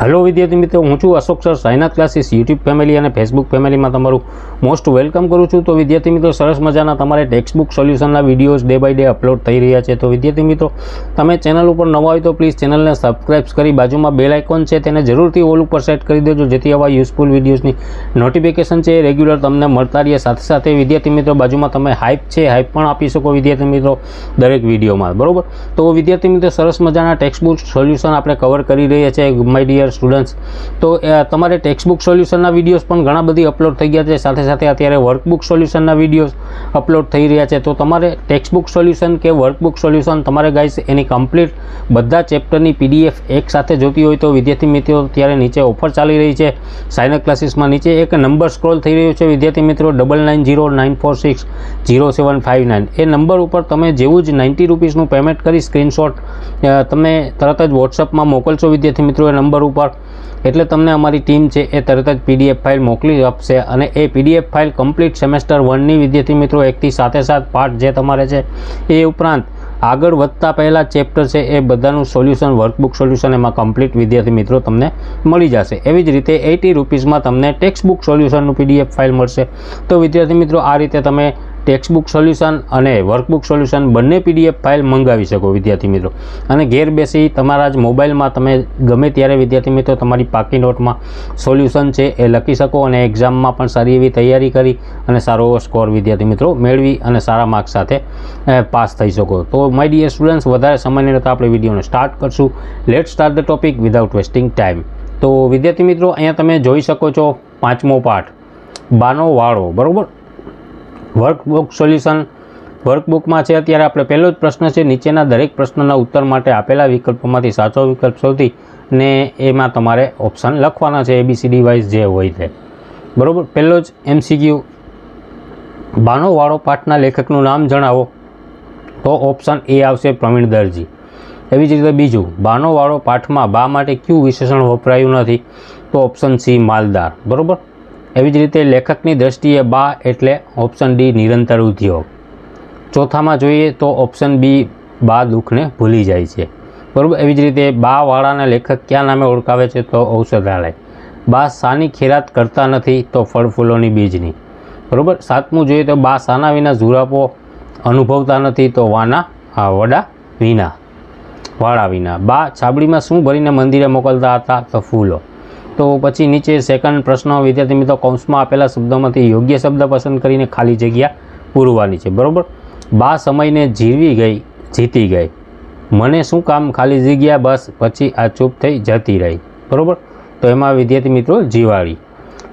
Hello વિદ્યાર્થી મિત્રો, હું છું Ashok sir. Sainath classes YouTube family અને ફેસબુક ફેમિલીમાં તમારું મોસ્ટ વેલકમ કરું છું. તો વિદ્યાર્થી મિત્રો, સરસ મજાના તમારે textbook સોલ્યુશનના videos day by day upload થઈ રહ્યા છે. તો વિદ્યાર્થી મિત્રો, તમે ચેનલ ઉપર નવા હોય તો પ્લીઝ ચેનલને સબસ્ક્રાઇબ કરી બાજુમાં બેલ આઇકોન છે. તેને જરૂરથી ઓલ ઉપર સેટ કરી દેજો, જેથી આવા યુઝફુલ વિડીયોઝની નોટિફિકેશન છે એ રેગ્યુલર તમને મળતા રહે. સાથે સાથે વિદ્યાર્થી મિત્રો, બાજુમાં તમે હાઇપ છે હાઇપ પણ આપી શકો વિદ્યાર્થી મિત્રો દરેક વિડીયોમાં બરાબર? તો વિદ્યાર્થી મિત્રો, સરસ મજાના ટેક્સબુક સોલ્યુશન આપણે કવર કરી રહ્યા છે. માય ડિયર સ્ટુડન્ટ્સ તો તમારે ટેક્સ્ટબુક સોલ્યુશનના વિડીયોઝ પણ ઘણા બધી અપલોડ થઈ ગયા છે. સાથે સાથે અત્યારે વર્કબુક સોલ્યુશનના વિડીયોઝ અપલોડ થઈ રહ્યા છે. તો તમારે ટેક્સ્ટબુક સોલ્યુશન કે વર્કબુક સોલ્યુશન તમારે ગાઈસ એની કમ્પ્લીટ બધા ચેપ્ટરની પીડીએફ એક સાથે જોતી હોય તો વિદ્યાર્થી મિત્રો ત્યારે નીચે ઓફર ચાલી રહી છે. સાયનક ક્લાસીસમાં નીચે એક નંબર સ્ક્રોલ થઈ રહ્યો છે. વિદ્યાર્થી મિત્રો double nine zero nine four six zero seven five nine એ નંબર ઉપર તમે જેવું જ નાઇન્ટી રૂપીસનું પેમેન્ટ કરી સ્ક્રીનશોટ તમે તરત જ વોટ્સઅપમાં મોકલશો વિદ્યાર્થી મિત્રો. એ નંબર ઉપર. એટલે તમને અમારી ટીમ છે એ તરત જ પીડીએફ ફાઇલ મોકલી આપશે અને એ પીડીએફ ફાઇલ કમ્પ્લીટ સેમેસ્ટર વનની વિદ્યાર્થી મિત્રો એકથી સાથે સાથ પાઠ જે તમારે છે એ ઉપરાંત આગળ વધતા પહેલાં ચેપ્ટર છે એ બધાનું સોલ્યુશન, વર્કબુક સોલ્યુશન એમાં કમ્પ્લીટ વિદ્યાર્થી મિત્રો તમને મળી જશે. એવી જ રીતે એટી રૂપીસમાં તમને ટેક્સ્ટબુક સોલ્યુશનનું પીડીએફ ફાઇલ મળશે. તો વિદ્યાર્થી મિત્રો આ રીતે તમે ટેક્સ્ટ બુક સોલ્યુશન અને વર્કબુક સોલ્યુશન બંને પીડીએફ ફાઇલ મંગાવી શકો વિદ્યાર્થી મિત્રો. અને ઘેર બેસી તમારા જ મોબાઈલમાં તમે ગમે ત્યારે વિદ્યાર્થી મિત્રો તમારી પાકી નોટમાં સોલ્યુશન છે એ લખી શકો અને એક્ઝામમાં પણ સારી એવી તૈયારી કરી અને સારો સ્કોર વિદ્યાર્થી મિત્રો મેળવી અને સારા માર્ક્સ સાથે પાસ થઈ શકો. તો માય ડિયર સ્ટુડન્ટ્સ વધારે સમય નહીં આપણે વિડીયોને સ્ટાર્ટ કરશું. Let start the topic without wasting time તો વિદ્યાર્થી મિત્રો, અહીંયા તમે જોઈ શકો છો પાંચમો પાઠ. બાનો વાળો, બરાબર? Workbook solution. વર્કબુકમાં છે અત્યારે આપણે પહેલો જ પ્રશ્ન છે, નીચેના દરેક પ્રશ્નના ઉત્તર માટે આપેલા વિકલ્પોમાંથી સાચો વિકલ્પ શોધી ને એમાં તમારે ઓપ્શન લખવાના છે એબીસીડી વાઇઝ જે હોય તે બરાબર? પહેલો જ એમસીક્યુ બાનોવાળો પાઠના લેખકનું નામ જણાવો. તો ઓપ્શન એ આવશે પ્રવીણ દરજી. એવી જ રીતે બીજું બાનોવાળો પાઠમાં બા માટે કયું વિશેષણ વપરાયું નથી? તો ઓપ્શન સી માલદાર. બરાબર? એવી જ રીતે લેખકની દ્રષ્ટિએ બા એટલે ઓપ્શન ડી નિરંતર ઉદ્યોગ. ચોથામાં જોઈએ તો ઓપ્શન બી બા દુઃખને ભૂલી જાય છે. બરાબર? એવી જ રીતે બા વાળાના લેખક ક્યાં નામે ઓળખાવે છે તો ઔષધાલય. બા સાની ખેરાત કરતા નથી તો ફળ ફૂલોની બીજની. બરાબર? સાતમું જોઈએ તો બા સાના વિના ઝુરાપો અનુભવતા નથી તો વાના વડા વિના, વાળા વિના. બા છાબડીમાં શું ભરીને મંદિરે મોકલતા હતા તો ફૂલો. તો પછી નીચે સેકન્ડ પ્રશ્ન, વિદ્યાર્થી મિત્રો, કૌંસમાં આપેલા શબ્દોમાંથી યોગ્ય શબ્દ પસંદ કરીને ખાલી જગ્યા પૂરવાની છે, બરાબર? બા સમયને જીવી ગઈ, જીતી ગઈ. મને શું કામ ખાલી જગ્યા, બસ, પછી આ ચૂપ થઈ જતી રહી, બરાબર? તો એમાં વિદ્યાર્થી મિત્રો જીવાળી.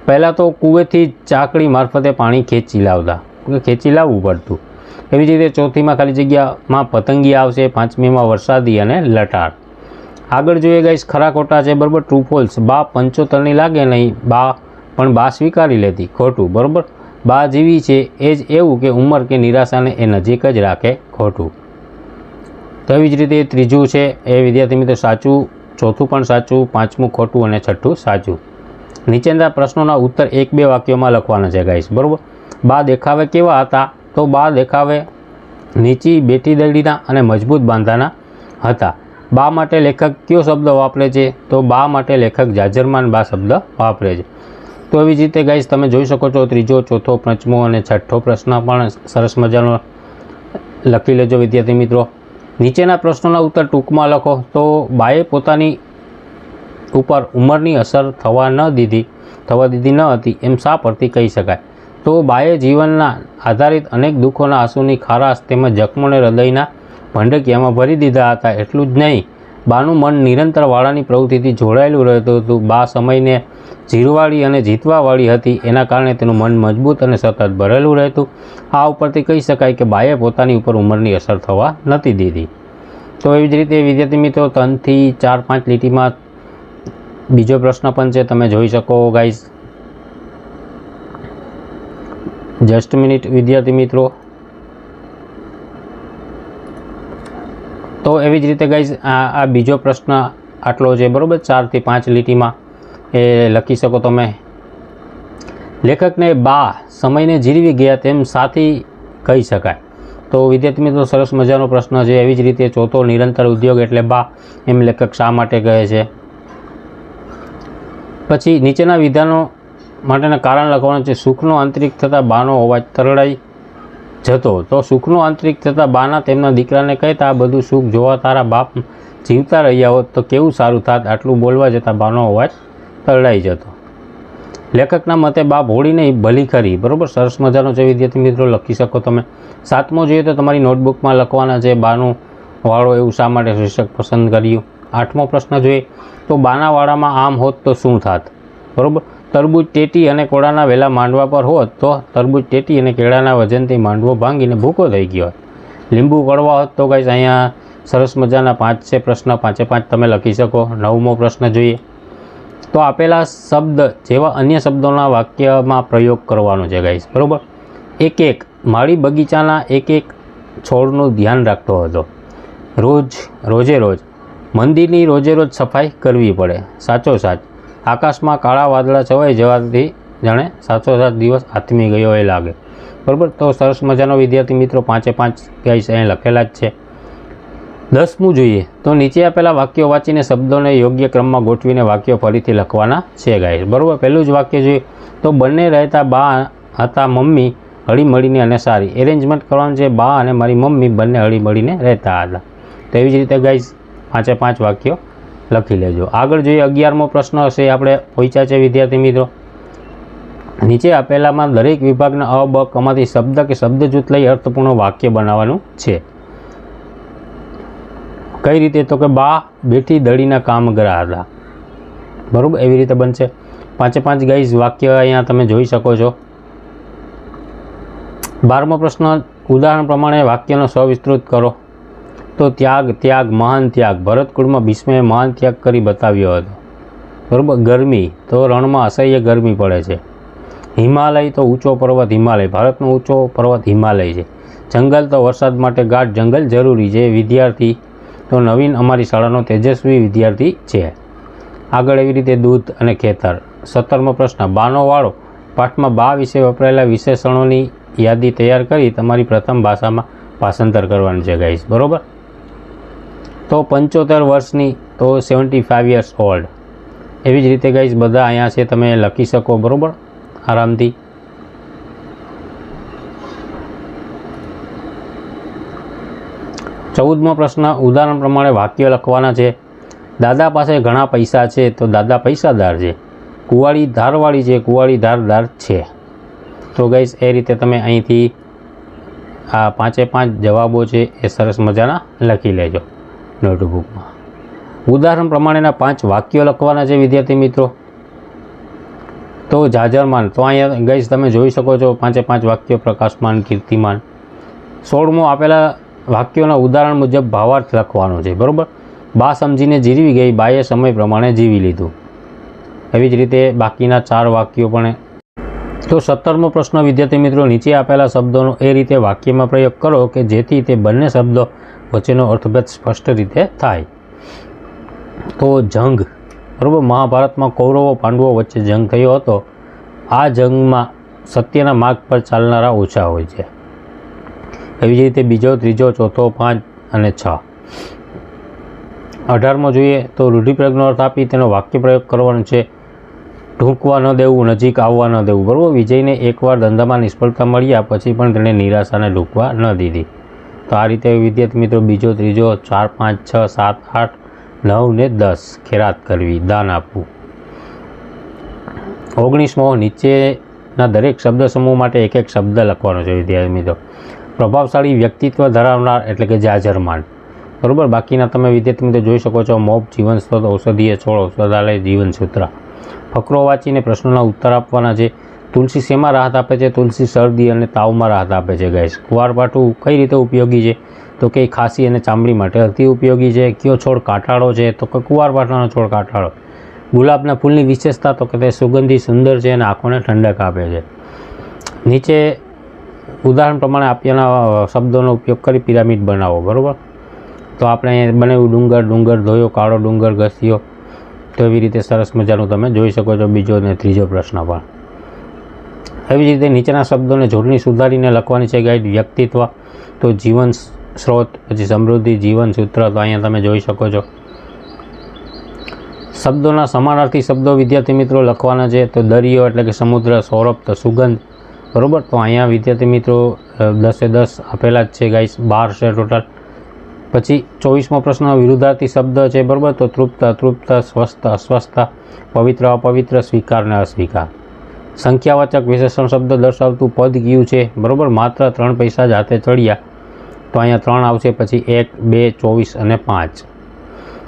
પહેલાં તો કૂવેથી ચાકડી મારફતે પાણી ખેંચી લાવતા ખેંચી લાવવું પડતું. એવી જ રીતે ચોથીમાં ખાલી જગ્યામાં પતંગી આવશે, પાંચમીમાં વરસાદી અને લટાર. આગળ જોઈએ ગાઈસ, ખરા ખોટા છે, બરાબર? ટ્રુ ફોલ્સ બા પંચોતરની લાગે નહીં. બા પણ બા સ્વીકારી લેતી. ખોટું, બરાબર? બા જેવી છે, એ જ એવું કે ઉંમર કે નિરાશાને એ નજીક જ રાખે. ખોટું. તેવી જ રીતે ત્રીજું છે, એ વિદ્યાર્થી મિત્રો સાચું, ચોથું પણ સાચું, પાંચમું ખોટું અને છઠ્ઠું સાચું. નીચેના પ્રશ્નોના ઉત્તર એક બે વાક્યોમાં લખવાના છે ગાઈસ, બરાબર? બા દેખાવે કેવા હતા? તો બા દેખાવે નીચી બેટી દળીના અને મજબૂત બાંધાના હતા. બા માટે લેખક કયો શબ્દ વાપરે છે? તો બા માટે લેખક જાજરમાન બા શબ્દ વાપરે છે. તો એવી જ રીતે ગાઈશ તમે જોઈ શકો છો ત્રીજો, ચોથો, પંચમો અને છઠ્ઠો પ્રશ્ન પણ સરસ મજાનો લખી લેજો વિદ્યાર્થી મિત્રો. નીચેના પ્રશ્નોના ઉત્તર ટૂંકમાં લખો. તો બાએ પોતાની ઉપર ઉંમરની અસર થવા ન દીધી, થવા દીધી ન હતી એમ શા પરથી કહી શકાય? તો બાએ જીવનના આધારિત અનેક દુઃખોના આંસુની ખારાશ તેમજ જખમોને હૃદયના ભંડકિયામાં ભરી દીધા હતા, એટલું જ નહીં. બાનું મન નિરંતર વાળાની પ્રવૃત્તિથી જોડાયેલું રહેતું હતું. બા સમયને જીરવાળી અને જીતવાવાળી હતી, એના કારણે તેનું મન મજબૂત અને સતત ભરેલું રહેતું. આ ઉપરથી કહી શકાય કે બાએ પોતાની ઉપર ઉંમરની અસર થવા નથી દીધી. તો એવી જ રીતે, વિદ્યાર્થી મિત્રો, ત્રણથી ચાર પાંચ લીટીમાં બીજો પ્રશ્ન પણ છે, તમે જોઈ શકો ગાઈઝ. જસ્ટ મિનિટ, વિદ્યાર્થી મિત્રો. તો એવી જ રીતે ગાઈઝ આ બીજો પ્રશ્ન આટલો છે, બરાબર? ચારથી પાંચ લીટીમાં એ લખી શકો તમે. લેખકને બા સમયને જીરવી ગયા તેમ સાથી કહી શકાય. તો વિદ્યાર્થી મિત્રો, સરસ મજાનો પ્રશ્ન છે. એવી જ રીતે ચોથો નિરંતર ઉદ્યોગ એટલે બા. એમ લેખક શા માટે કહે છે? પછી નીચેના વિધાનો માટેના કારણ લખવાનું છે. સુખનો આંતરિક થતાં બાનો અવાજ તરડાઈ જતો. તો સુખનો આંતરિક થતાં બાના તેમના દીકરાને કહેતા, આ બધું સુખ જોવા તારા બાપ જીવતા રહ્યા હોત તો કેવું સારું થાત? આટલું બોલવા જતાં બાનો અવાજ તરડાઈ જતો. લેખકના મતે બા ભોળી નહીં, ભલી ખરી. બરાબર? સરસ મજાનો જે વિદ્યાર્થી મિત્રો, લખી શકો તમે. સાતમો જોઈએ તો તમારી નોટબુકમાં લખવાના છે, બાનું વાળો એવું શા માટે શીર્ષક પસંદ કર્યું? આઠમો પ્રશ્ન જોઈએ તો બાનાવાળામાં આમ હોત તો શું થાત? બરાબર? તરબૂચ ટેટી અને કોળાના વેલા માંડવા પર હોત તો તરબૂચ ટેટી અને કેળાના વજનથી માંડવો ભાંગીને ભૂકો થઈ ગયો હોત. લીંબુ કડવા હોત તો કાંઈ અહીંયા સરસ મજાના પાંચ છે પ્રશ્ન, પાંચે પાંચ તમે લખી શકો. નવમો પ્રશ્ન જોઈએ. તો આપેલા શબ્દ જેવા અન્ય શબ્દોના વાક્યમાં પ્રયોગ કરવાનો છે ગાઈસ, બરાબર? એક એક માળી બગીચાના એક એક છોડનું ધ્યાન રાખતો હતો. રોજ, રોજે રોજ, મંદિરની રોજે રોજ સફાઈ કરવી પડે. સાચો સાચ. આકાશમાં કાળા વાદળા છવાઈ જવાથી જાણે સાત દિવસ આથમી ગયો એ લાગે. બરાબર? તો સરસ મજાનો વિદ્યાર્થી મિત્રો, પાંચે પાંચ ગાઈસ અહીં લખેલા જ છે. દસમું જોઈએ. તો નીચે આપેલા વાક્યો વાંચીને શબ્દોને યોગ્ય ક્રમમાં ગોઠવીને વાક્યો ફરીથી લખવાના છે ગાઈસ બરાબર? પહેલું જ વાક્ય જોઈએ. તો બંને રહેતા બા હતા મમ્મી હળી મળીને અને સારી. એરેન્જમેન્ટ કરવાનું છે, બા અને મારી મમ્મી બંને હળી મળીને રહેતા હતા. તો એવી જ રીતે ગાઈસ પાંચે પાંચ વાક્યો લખી લેજો. આગળ જોઈએ અગિયારમો પ્રશ્ન હશે આપણે પહોંચ્યા છે વિદ્યાર્થી મિત્રો. નીચે આપેલામાં દરેક વિભાગના અ, બ શબ્દ કે શબ્દ જૂથ લઈ અર્થપૂર્ણ વાક્ય બનાવવાનું છે. કઈ રીતે? તો કે બા બેઠી દળીના કામગરા હતા બરાબર? એવી રીતે બનશે. પાંચે પાંચ ગાઈઝ વાક્ય અહીંયા તમે જોઈ શકો છો. બારમો પ્રશ્ન, ઉદાહરણ પ્રમાણે વાક્યનો સવિસ્તૃત કરો. તો ત્યાગ ત્યાગ, મહાન ત્યાગ. ભરતકુળમાં ભીષ્મએ મહાન ત્યાગ કરી બતાવ્યો હતો. બરાબર? ગરમી. તો રણમાં અસહ્ય ગરમી પડે છે. હિમાલય તો ઊંચો પર્વત હિમાલય. ભારતનો ઊંચો પર્વત હિમાલય છે. જંગલ તો વરસાદ માટે ગાઢ જંગલ જરૂરી છે. વિદ્યાર્થી તો નવીન અમારી શાળાનો તેજસ્વી વિદ્યાર્થી છે. આગળ એવી રીતે દૂધ અને ખેતર. સત્તરમો પ્રશ્ન. બાનો વાળો પાઠમાં બા વિશે વપરાયેલા વિશેષણોની યાદી તૈયાર કરી તમારી પ્રથમ ભાષામાં ભાષાંતર કરવાનું છે. ગાઈસ બરાબર? તો પંચોતેર વર્ષની તો સેવન્ટી ફાઇવ યર્સ ઓલ્ડ એવી જ રીતે ગાઈસ બધા અહીંયા છે, તમે લખી શકો, બરાબર? આરામથી. ચૌદમો પ્રશ્ન, ઉદાહરણ પ્રમાણે વાક્ય લખવાના છે. દાદા પાસે ઘણા પૈસા છે, તો દાદા પૈસાદાર છે. કુવાળી ધારવાળી છે, કુવાળી ધારદાર છે. તો ગઈશ એ રીતે તમે અહીંથી આ પાંચે પાંચ જવાબો છે, એ સરસ મજાના લખી લેજો. નોટબુકમાં. ઉદાહરણ પ્રમાણેના પાંચ વાક્યો લખવાના છે, વિદ્યાર્થી મિત્રો. તો જાજરમાન, તો અહીંયા ગઈશ તમે જોઈ શકો છો, પાંચે પાંચ વાક્યો પ્રકાશમાન, કીર્તિમાન. સોળમો આપેલા વાક્યોના ઉદાહરણ મુજબ ભાવાર્થ લખવાનો છે, બરાબર? બા સમજીને જીરવી ગઈ, બાએ સમય પ્રમાણે જીવી લીધું. એવી જ રીતે બાકીના ચાર વાક્યો પણ. તો સત્તરમો પ્રશ્ન, વિદ્યાર્થી મિત્રો, નીચે આપેલા શબ્દોનો એ રીતે વાક્યમાં પ્રયોગ કરો કે જેથી તે બંને શબ્દો વચ્ચેનો અર્થભેદ સ્પષ્ટ રીતે થાય. તો જંગ, બરાબર? મહાભારતમાં કૌરવો, પાંડવો વચ્ચે જંગ થયો હતો. આ જંગમાં સત્યના માર્ગ પર ચાલનારા ઓછા હોય છે. એવી જ રીતે બીજો, ત્રીજો, ચોથો, પાંચ અને છ. અઢારમો જોઈએ તો રૂઢિપ્રયોગનો અર્થ આપી તેનો વાક્ય પ્રયોગ કરવાનો છે, ઢૂંકવા ન દેવું, નજીક આવવા ન દેવું. બરાબર? વિજયને એકવાર ધંધામાં નિષ્ફળતા મળ્યા પછી પણ તેણે નિરાશાને ઢૂંકવા ન દીધી. તો આ રીતે વિદ્યાર્થી મિત્રો બીજો, ત્રીજો, ચાર, પાંચ, છ, સાત, આઠ, નવ ને દસ ખેરાત કરવી, દાન આપવું. ઓગણીસમો નીચેના દરેક શબ્દ સમૂહ માટે એક એક શબ્દ લખવાનો છે વિદ્યાર્થી મિત્રો. પ્રભાવશાળી વ્યક્તિત્વ ધરાવનાર એટલે કે જાજરમાન. બરાબર? બાકીના તમે વિદ્યાર્થી મિત્રો જોઈ શકો છો, મોપ જીવન સ્ત્રોત ઔષધીય છોડ, ઔષધાલય, જીવનસૂત્ર. ફકરો વાંચીને પ્રશ્નોના ઉત્તર આપવાના છે. તુલસી શેમાં રાહત આપે છે? તુલસી, શરદી અને તાવમાં રાહત આપે છે ગેસ કુવારપાઠું કઈ રીતે ઉપયોગી છે? તો કે ખાંસી અને ચામડી માટે અતિ ઉપયોગી છે. કયો છોડ કાંટાળો છે? તો કે કુવારપાઠાનો છોડ કાંટાળો. ગુલાબના ફૂલની વિશેષતા તો કે તે સુગંધી સુંદર છે અને આંખોને ઠંડક આપે છે. નીચે ઉદાહરણ પ્રમાણે આપ્યાના શબ્દોનો ઉપયોગ કરી પિરામિડ બનાવો, બરાબર? તો આપણે અહીંયા બનાવ્યું ડુંગર ડુંગર ધોયો, કાળો ડુંગર ઘસ્યો. તો એવી રીતે સરસ મજાનું તમે જોઈ શકો છો. બીજો અને ત્રીજો પ્રશ્ન પણ. એવી જ રીતે નીચેના શબ્દોને જોડણી સુધારીને લખવાની છે ગાઈડ વ્યક્તિત્વ, તો જીવન સ્ત્રોત પછી સમૃદ્ધિ, જીવન સૂત્ર, તો અહીંયા તમે જોઈ શકો છો. શબ્દોના સમાનાર્થી શબ્દો વિદ્યાર્થી મિત્રો લખવાના છે, તો દરિયો એટલે કે સમુદ્ર, સૌરભ, તો સુગંધ. બરાબર? તો અહીંયા વિદ્યાર્થી મિત્રો દસે દસ આપેલા જ છે ગાઈસ, બાર છે ટોટલ. પછી ચોવીસમો પ્રશ્ન, વિરુદ્ધાર્થી શબ્દ છે, બરાબર? તો તૃપ્ત, અતૃપ્ત, સ્વસ્થ, અસ્વસ્થ, પવિત્ર, અપવિત્ર, સ્વીકાર ને અસ્વીકાર. સંખ્યાવાચક વિશેષણ શબ્દ દર્શાવતું પદ કયું છે. બરાબર? માત્ર ત્રણ પૈસા જ હાથે ચડ્યા. તો અહીંયા ત્રણ આવશે, પછી એક, બે, ચોવીસ અને પાંચ.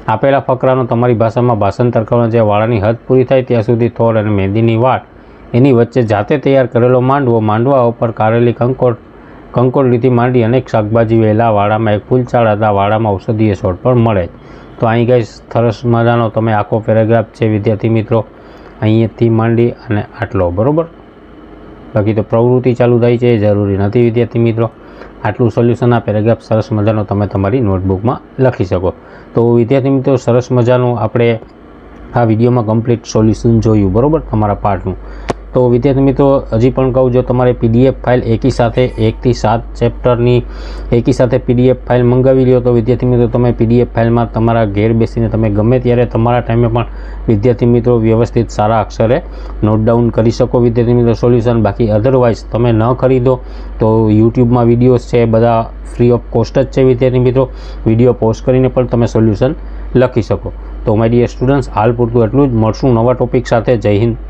આપેલા ફકરાનો તમારી ભાષામાં ભાષાંતર કરવાનો જે વાળાની હદ પૂરી થાય ત્યાં સુધી થોર અને મહેંદીની વાળ એની વચ્ચે જાતે તૈયાર કરેલો માંડવો, માંડવા ઉપર કારેલી કંકોડ કંકોડલીથી માંડી અનેક શાકભાજી વહેલા વાડામાં એક ફૂલછાડ હતા. વાડામાં ઔષધીય છોડ પણ મળે તો અહીં ગઈ સરસ મજાનો તમે આખો પેરેગ્રાફ છે, વિદ્યાર્થી મિત્રો. અહીંયાથી માંડી અને આટલો, બરાબર? બાકી તો પ્રવૃત્તિ ચાલુ થાય છે એ જરૂરી નથી વિદ્યાર્થી મિત્રો. આટલું સોલ્યુશન આ પેરેગ્રાફ સરસ મજાનો તમે તમારી નોટબુકમાં લખી શકો. તો વિદ્યાર્થી મિત્રો, સરસ મજાનું આપણે આ વિડીયોમાં કમ્પ્લીટ સોલ્યુશન જોયું, બરાબર? તમારા પાર્ટનું તો વિદ્યાર્થી મિત્રો, હજી પણ કહું, જો તમારે પીડીએફ ફાઇલ એકી સાથે, એકથી સાત ચેપ્ટરની એકી સાથે પીડીએફ ફાઇલ મંગાવી લ્યો, તો વિદ્યાર્થી મિત્રો, તમે પીડીએફ ફાઇલમાં તમારા ઘેર બેસીને તમે ગમે ત્યારે તમારા ટાઈમે પણ વિદ્યાર્થી મિત્રો વ્યવસ્થિત સારા અક્ષરે નોટ ડાઉન કરી શકો વિદ્યાર્થી મિત્રો. સોલ્યુશન બાકી અધરવાઇઝ તમે ન ખરીદો, તો યુટ્યુબમાં વિડીયોઝ છે, બધા ફ્રી ઓફ કોસ્ટ જ છે વિદ્યાર્થી મિત્રો. વીડિયો પોસ્ટ કરીને પણ તમે સોલ્યુશન લખી શકો. તો મારી સ્ટુડન્ટ્સ હાલ પૂરતું એટલું જ. મળશું નવા ટોપિક સાથે. જય હિન્દ.